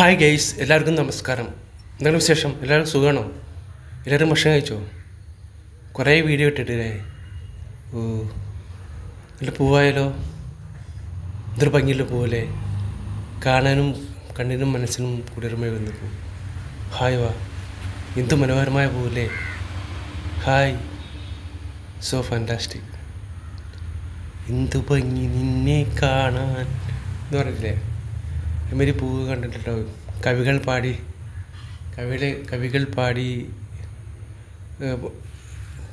Hi guys എല്ലാവർക്കും നമസ്കാരം. എന്താണ് വിശേഷം? എല്ലാവരും സുഖമാണോ? എല്ലാവരും ഭക്ഷണം കഴിച്ചോ? കുറേ വീഡിയോ ഇട്ടിട്ടില്ലേ? ഓ നല്ല പൂവായാലോ ഇതൊരു ഭംഗിയുള്ള പൂവല്ലേ? കാണാനും കണ്ണിനും മനസ്സിനും കുളിർമയുന്ന പൂ ഹായ് വാ. എന്ത് മനോഹരമായ പൂവല്ലേ? ഹായ് സോ ഫാന്റാസ്റ്റിക് എന്ത് ഭംഗി നിന്നെ കാണാൻ. എന്ന് പറഞ്ഞില്ലേ അതുമാതിരി പൂവ് കണ്ടിട്ടുണ്ടോ? കവികൾ പാടി കവികളെ കവികൾ പാടി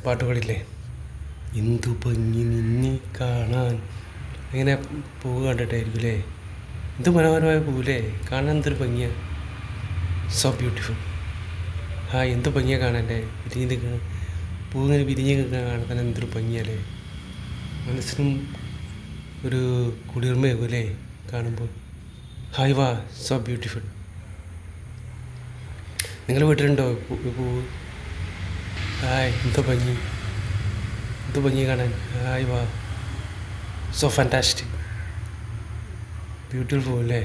പാട്ടുകളില്ലേ? ഇന്ദു ഭംഗി നിന്നി കാണാൻ ഇങ്ങനെ പൂവ് കണ്ടിട്ടായിരിക്കും അല്ലേ എന്ത് മനോഹരമായ പൂവില്ലേ? കാണാൻ എന്തൊരു ഭംഗിയാ. സോ ബ്യൂട്ടിഫുൾ ആ എന്ത് ഭംഗിയാണ് കാണാന്റെ? വിരിഞ്ഞ് നിൽക്കുന്ന പൂ ഇങ്ങനെ വിരിഞ്ഞ് നിൽക്കുന്ന കാണാൻ തന്നെ എന്തൊരു ഭംഗിയല്ലേ? മനസ്സിനും ഒരു കുളിർമയാകും അല്ലേ? കാണുമ്പോൾ. ഹായ് വാ സോ ബ്യൂട്ടിഫുൾ നിങ്ങൾ വീട്ടിലുണ്ടോ പൂവ് ഹായ് എന്തോ ഭംഗി. എന്തോ ഭംഗി കാണാൻ. ഹായ് വാ സോ ഫാന്റാസ്റ്റിക് ബ്യൂട്ടിഫുൾ പൂവ് അല്ലേ?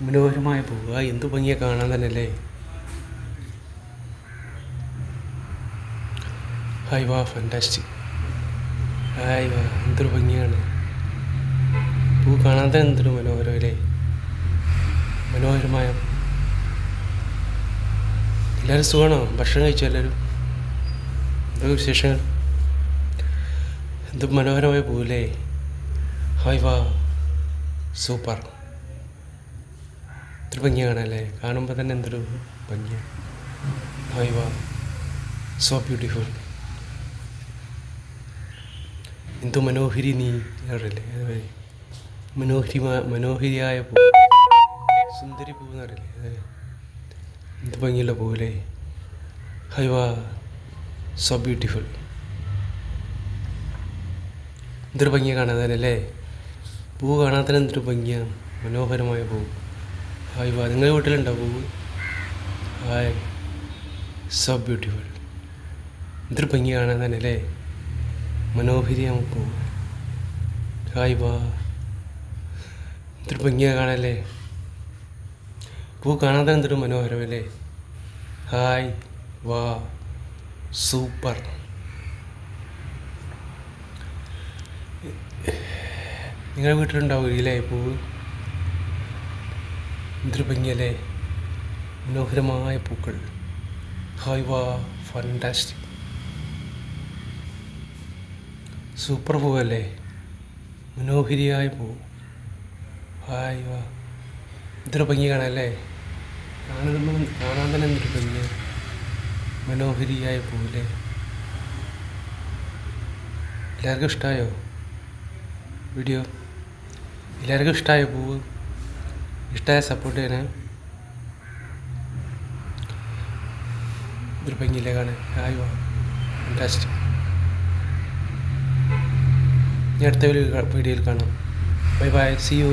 മനോഹരമായ പൂവ്. ആ എന്ത് ഭംഗിയാണ് കാണാൻ തന്നെ അല്ലേ? ഹായ് വാ ഫാന്റാസ്റ്റിക് ഹായ് വാ എന്തൊരു ഭംഗിയാണ്. പൂ കാണാൻ തന്നെ എന്തൊരു മനോഹരം മനോഹരമായ എല്ലാവരും സുഖമാണോ? ഭക്ഷണം കഴിച്ചു എല്ലാവരും എന്തൊക്കെ വിശേഷങ്ങൾ? എന്ത് മനോഹരമായ പോലേ ഹായ് വാ. സൂപ്പർ. ഇത്ര ഭംഗിയാണ് കാണാല്ലേ കാണുമ്പോൾ തന്നെ എന്തൊരു ഭംഗിയാണ് ഹായ് വാ. So beautiful. എന്തു മനോഹരി നീ. അറിയില്ലേ? മനോഹരി മനോഹരിയായ പൂ. സുന്ദരി പൂവ് എന്ന് പറയില്ലേ എന്ത് ഭംഗിയുള്ള പൂവല്ലേ? ഹൈ വാ സോ ബ്യൂട്ടിഫുൾ എന്തൊരു ഭംഗിയാണ് കാണാൻ തന്നെ അല്ലേ? പൂ കാണാൻ തന്നെ എന്തൊരു ഭംഗിയാണ് മനോഹരമായ പൂ. ഹൈ വാ നിങ്ങളുടെ വീട്ടിലുണ്ടോ പൂവ് ഹായ്. സോ ബ്യൂട്ടിഫുൾ എന്തൊരു ഭംഗി കാണാൻ തന്നെ അല്ലേ? മനോഹരിയാണ് പൂ. ഹായ് വാ എന്തൊരു ഭംഗിയാണ് കാണാല്ലേ പൂ കാണാതെ എന്തൊരു മനോഹരമല്ലേ? ഹായ് വാ സൂപ്പർ. നിങ്ങളുടെ വീട്ടിലുണ്ടാവും ഇല്ലേ പൂവ്? എന്തൊരു ഭംഗിയല്ലേ? മനോഹരമായ പൂക്കൾ. ഹായ് വാ ഫണ്ടാസ്റ്റിക് സൂപ്പർ പൂവല്ലേ? മനോഹരിയായ പൂ ഹായ് വാ. ഇതൊരു ഭംഗി കാണാല്ലേ? കാണുമ്പോൾ കാണാൻ തന്നെ എന്തൊരു ഭംഗി. മനോഹരിയായ പോലെ എല്ലാവർക്കും ഇഷ്ടമായോ വീഡിയോ? എല്ലാവർക്കും ഇഷ്ടമായോ പൂവ്? ഇഷ്ടമായ സപ്പോർട്ട് ചെയ്യണേ ഒരു ഭംഗിയില്ലേ കാണാൻ? ഹായ് വാ. ഫാന്റാസ്റ്റിക് ഇനി അടുത്ത വീഡിയോയിൽ കാണാം. Bye bye C U